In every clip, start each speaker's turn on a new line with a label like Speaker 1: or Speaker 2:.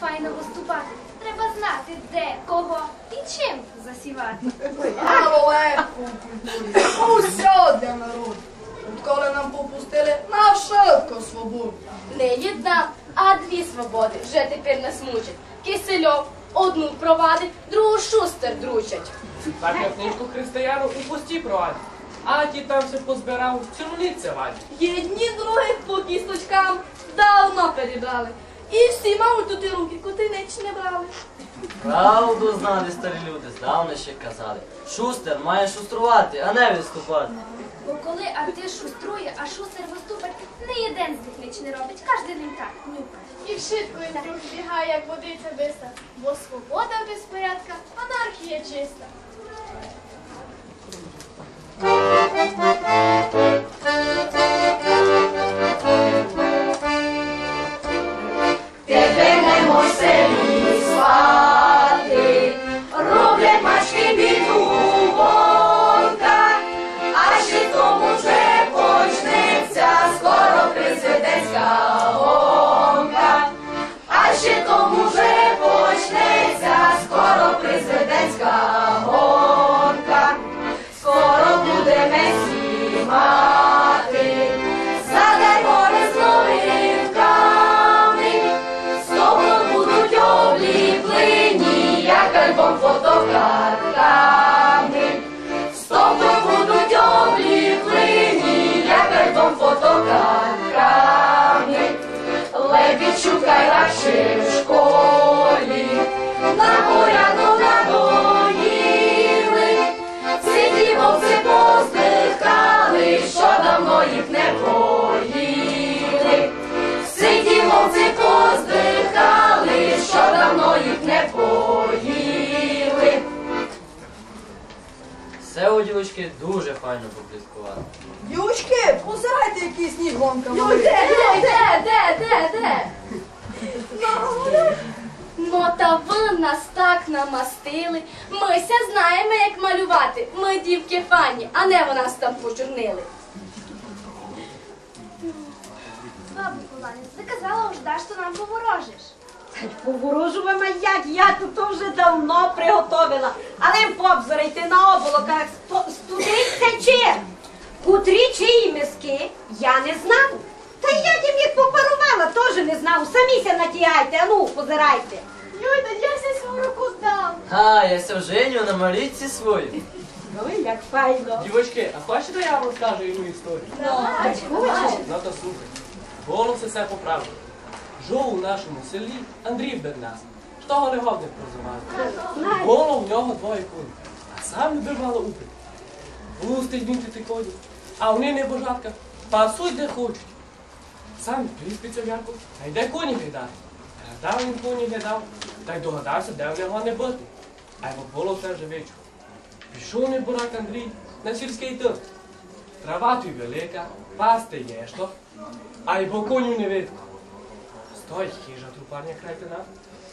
Speaker 1: файно виступати, треба знати, де, кого і чим засівати.
Speaker 2: Мало легко у культурі, усе для народу. Відколи нам попустили на швидко свободу.
Speaker 3: Не одна, а дві свободи вже тепер нас мучать. Кисельов одну провадить, другу шустер дручать.
Speaker 4: Так як книжку християну у пусті провадять. А ті там все позбирав, цілуниця вадять.
Speaker 3: Єдні других по кісточкам давно перебрали. І всі мабуть тут і руки, коти неч не брали.
Speaker 5: Правду знали старі люди, здавна ще казали. Шустер має шуструвати, а не виступати.
Speaker 1: Бо коли артист шуструє, а шустер виступить, не єден з них ніч не робить, кожен ним так нюхає.
Speaker 6: І вшитку він друг бігає, як водиця биста, бо свобода без порядка, анархія чиста.
Speaker 5: Все у дівочки дуже файно попліткувати.
Speaker 2: Дівчки, позирайте, який сніг гонка
Speaker 3: Ну де, де, де, де, де, де? Ну та ви нас так намастили. Мися знаємо, як малювати. Ми дівки фані, а не ви нас там почорнили.
Speaker 1: Бабу Ланець, ти казала уж да, що нам поворожиш.
Speaker 7: Поворожувама як, я тут то вже давно приготовила. Але побзирайте на облаках, студиться чим? Котрі чиї миски, я не знав. Та як я їх попарувала, теж не знав. Саміся натягайте, а ну, позирайте.
Speaker 6: Люда, я все свою руку дам.
Speaker 5: А, я ся женю на малітці свою.
Speaker 7: Ой, як файно.
Speaker 4: Дівочки, а хочете я вам розкажу одну історію? Ну то слухай. Голос все поправив. Жив у нашому селі Андрій Бернас. Того не годне прозивати. Було в нього двоє коні, а сам любив мало упити. Пустить він ти коні, а вони небожатка, пасуть де хочуть. Сам приспиться в ярку, а йде коні глядати. Глядав він коні глядав, та й догадався, де в нього не бути. А йому було все вже вечір. Пішов неборак Андрій на сільський тир. Трава тут велика, пасти є що, а й бо коню не видно. Стоїть хижа трупарня край тина,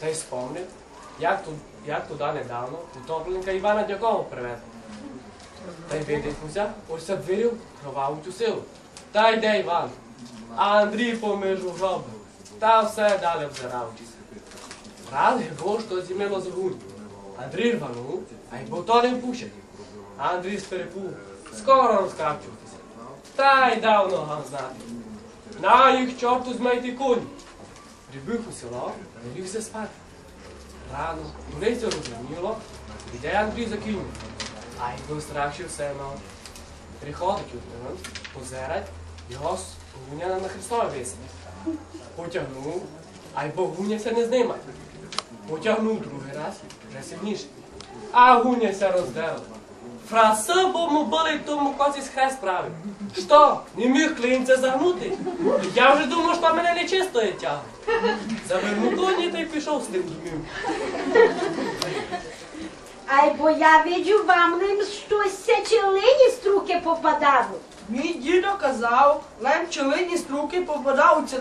Speaker 4: та й спомнив, як, тут, як туди недавно утопленка Івана Дякова привезли. Та й видихнувся, ось двірів кроваву цю силу. Та йде Іван. А Андрій поміж гроби. Та все далі взиравчись. Раз його що зімило з гунь. Андрій рванув, а й бо то не впущать. Андрій з перепугу скоро розкапчуватися. Та й дав ногам знати. На їх чорту змайти коні. Прибіг у село, лігся спати. Рано, вулиця розуміло, іде Андрій за кінь. А й був страх, що все мав. Приходить лейтенант, позирать, його з на Христове висить. Потягнув, а й бо гуня не знима. Потягнув другий раз, вже сильніше. А гуня ся роздела. Фраси бо му були тому коці з хрест правив. Що, не міг клинця загнути? Я вже думав, що мене нечисто є тягне. Завернув коні та й пішов з тим дім.
Speaker 7: Ай, бо я видю вам ним щось сечелині з руки попадало.
Speaker 2: Мій дідо казав, лем пчелині струки попадаються